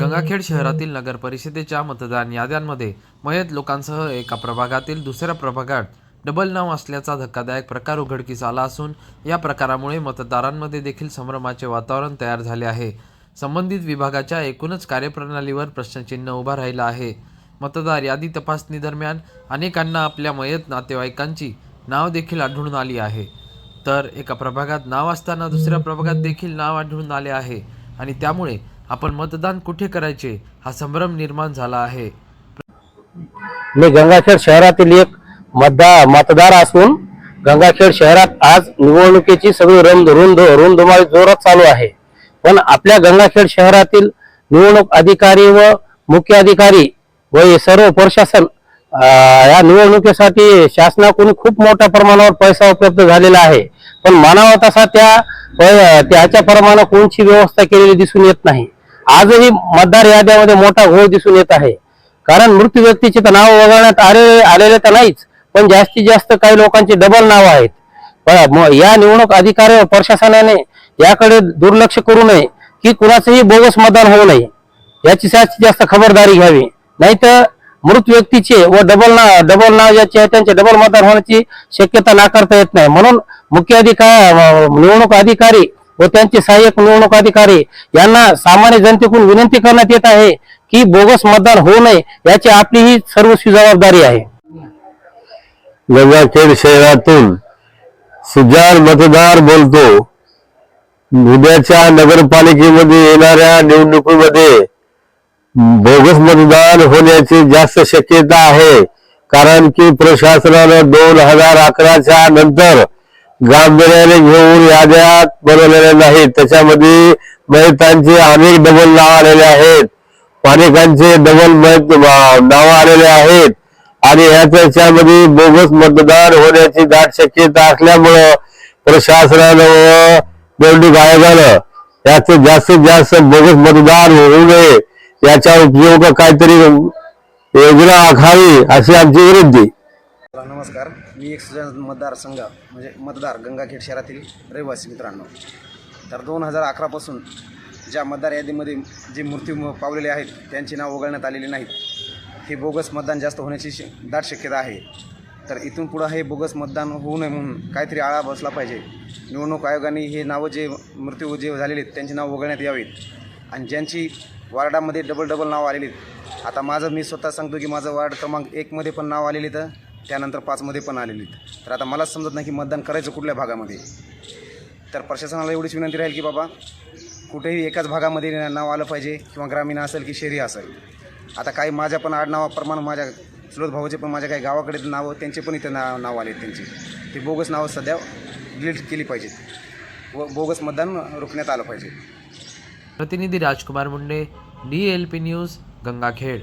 गंगाखेड शहरातील नगर परिषदेच्या मतदान याद्यांमध्ये मयत लोकांसह एका प्रभागातील दुसऱ्या प्रभागात डबल नाव असल्याचा धक्कादायक प्रकार उघडकीस आला असून या प्रकारामुळे मतदारांमध्ये देखील संभ्रमाचे वातावरण तयार झाले आहे. संबंधित विभागाच्या एकूणच कार्यप्रणालीवर प्रश्नचिन्ह उभा राहिला आहे. मतदार यादी तपासणी दरम्यान अनेकांना आपल्या मयत नातेवाईकांची नाव देखील आढळून आली आहे. तर एका प्रभागात नाव असताना दुसऱ्या प्रभागात देखील नाव आढळून आले आहे आणि त्यामुळे आपण मतदान कुठे करायचे हा संभ्रम निर्माण झाला आहे. मी गंगाखेड शहरातील एक मतदार मतदार असून गंगाखेड शहरात आज निवडणुकीची सगळी रुंद रुंद रुंधुमाळी जोरात चालू आहे. पण आपल्या गंगाखेड शहरातील निवडणूक अधिकारी व मुख्य अधिकारी व हे सर्व प्रशासन या निवडणुकीसाठी शासनाकडून खूप मोठ्या प्रमाणावर पैसा उपलब्ध झालेला आहे. पण मानावा तसा त्या त्याच्या प्रमाणात कोणची व्यवस्था केलेली दिसून येत नाही. आजही मतदार याद्यामध्ये मोठा घोळ दिसून येत आहे. कारण मृत व्यक्तीचे तर नाव वगळण्यात आले आलेले तर नाहीच पण जास्तीत जास्त काही लोकांचे डबल नाव आहेत. म- या निवडणूक अधिकारी व प्रशासनाने याकडे दुर्लक्ष करू नये की कुणाचंही बोगस मतदान होऊ नये. याची जास्तीत जास्त खबरदारी घ्यावी. नाहीतर मृत व्यक्तीचे व डबल नाव डबल नाव ज्याचे आहे त्यांचे डबल मतदान होण्याची शक्यता नाकारता येत नाही. म्हणून मुख्य अधिकार निवडणूक अधिकारी व त्यांचे सहाय्यक निवडणूक अधिकारी यांना सामान्य जनतेकडून विनंती करण्यात येत आहे की बोगस मतदान होऊ नये याची आपली ही सर्वस्वी जबाबदारी आहे. गंगाखेड शहरातून सुजाण मतदार बोलतो. उद्याच्या नगरपालिकेमध्ये येणाऱ्या निवडणुकीमध्ये बोगस मतदान होण्याची जास्त शक्यता आहे कारण की प्रशासनानं दोन हजार अकराच्या नंतर गांभीर्याने घेऊन याद्या बनवलेल्या नाहीत. त्याच्यामध्ये मयतांचे अनेक डबल नाव आलेले आहेत. पानिकांचे डबल मयत नाव आलेले आहेत. आणि याच्यामध्ये त्याच्यामध्ये बोगस मतदान होण्याची दाट शक्यता असल्यामुळं प्रशासनानं व निवडणूक आयोगानं याचे जास्तीत जास्त बोगस मतदान होऊ नये. याच्या उपयोग काहीतरी योजना आखावी अशी आमची विनंती. नमस्कार. बी एक मतदारसंघ म्हणजे मतदार गंगाखेड शहरातील रहिवासी मित्रांनो. तर दोन हजार अकरापासून ज्या मतदार यादीमध्ये जे मृत्यू पावलेले आहेत त्यांची नाव वगळण्यात आलेली नाहीत. हे बोगस मतदान जास्त होण्याची श दाट शक्यता आहे. तर इथून पुढं हे बोगस मतदान होऊ नये म्हणून काहीतरी आळा बसला पाहिजे. निवडणूक आयोगाने हे नावं जे मृत्यू जे झालेले आहेत त्यांची नाव वगळण्यात यावीत. आणि ज्यांची वार्डामध्ये डबल डबल नाव आलेली आहेत आता माझं मी स्वतः सांगतो की माझं वार्ड क्रमांक एकमध्ये पण नाव आलेली तर त्यानंतर पाचमध्ये पण आलेली आहेत. तर आता मलाच समजत नाही की मतदान करायचं कुठल्या भागामध्ये. तर प्रशासनाला एवढीच विनंती राहील की बाबा कुठेही एकाच भागामध्ये नाव आलं पाहिजे किंवा ग्रामीण असेल की शहरी असेल. आता काही माझ्या पण आडनावाप्रमाणे माझ्या चुलत भावाचे पण माझ्या काही गावाकडे नावं त्यांचे पण इथे नाव नाव आले त्यांची. ती बोगस नावं सध्या डिलीट केली पाहिजेत. व बोगस मतदान रोखण्यात आलं पाहिजे. प्रतिनिधी Rajkumar Munde D L P news Gangakhed.